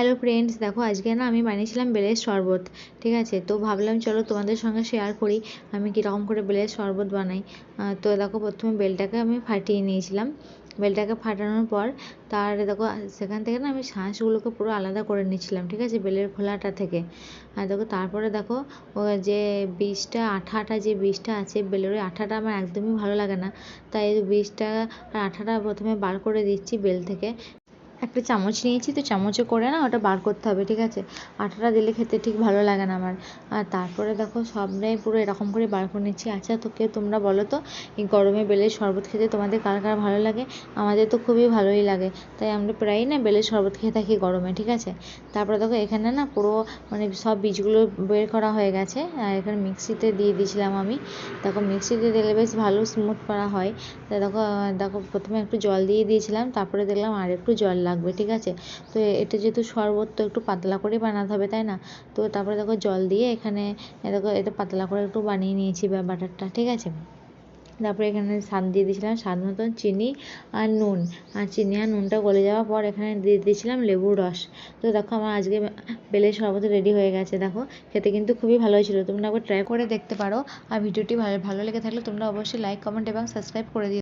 Hello friends দেখো আজকে না আমি বানিয়েছিলাম বেলের শরবত, ঠিক আছে? তো ভাবলাম চলো তোমাদের সঙ্গে শেয়ার করি, আমি কীরকম করে বেলের শরবত বানাই। তো দেখো প্রথমে বেলটাকে আমি ফাটিয়ে নিয়েছিলাম। বেলটাকে ফাটানোর পর তার দেখো সেখান থেকে না আমি শাঁসগুলোকে পুরো আলাদা করে নিয়েছিলাম, ঠিক আছে? বেলের খোলাটা থেকে। আর দেখো তারপরে দেখো যে বীজটা আঠা আঠা যে বীজটা আছে বেলের, ওই আঠাটা আমার একদমই ভালো লাগে না। তাই বীজটা আর আঠাটা প্রথমে বার করে দিচ্ছি বেল থেকে। একটা চামচ নিয়েছি তো চামচে করে না ওটা বার করতে হবে, ঠিক আছে? আটাটা দিলে খেতে ঠিক ভালো লাগে না আমার। আর তারপরে দেখো সবটাই পুরো এরকম করে বার করে নিচ্ছি। আচ্ছা তো কেউ তোমরা বলো তো, এই গরমে বেলের শরবত খেতে তোমাদের কার কার ভালো লাগে? আমাদের তো খুবই ভালোই লাগে। তাই আমরা প্রায়ই না বেলের শরবত খেয়ে থাকি গরমে, ঠিক আছে? তারপরে দেখো এখানে না পুরো মানে সব বীজগুলো বের করা হয়ে গেছে। আর এখানে মিক্সিতে দিয়ে দিয়েছিলাম আমি। দেখো মিক্সিতে দিলে বেশ ভালো স্মুথ করা হয়। তা দেখো দেখো প্রথমে একটু জল দিয়ে দিয়েছিলাম, তারপরে দেখলাম আর একটু জল লাগবে, ঠিক আছে? তো এটা যেহেতু শরবত, তো একটু পাতলা করে বানাতে হবে, তাই না? তো তারপরে দেখো জল দিয়ে এখানে দেখো এটা পাতলা করে একটু বানিয়ে নিয়েছি বাটারটা, ঠিক আছে? তারপরে এখানে স্বাদ দিয়ে দিয়েছিলাম স্বাদ মতন চিনি আর নুন। আর চিনি আর নুনটা গলে যাওয়ার পর এখানে দিয়ে দিয়েছিলাম লেবুর রস। তো দেখো আমার আজকে বেলে শরবত রেডি হয়ে গেছে, দেখো? খেতে কিন্তু খুবই ভালো হয়েছিল। তোমরা একবার ট্রাই করে দেখতে পারো। আর ভিডিওটি ভালো ভালো লেগে থাকলে তোমরা অবশ্যই লাইক কমেন্ট এবং সাবস্ক্রাইব করে দিও।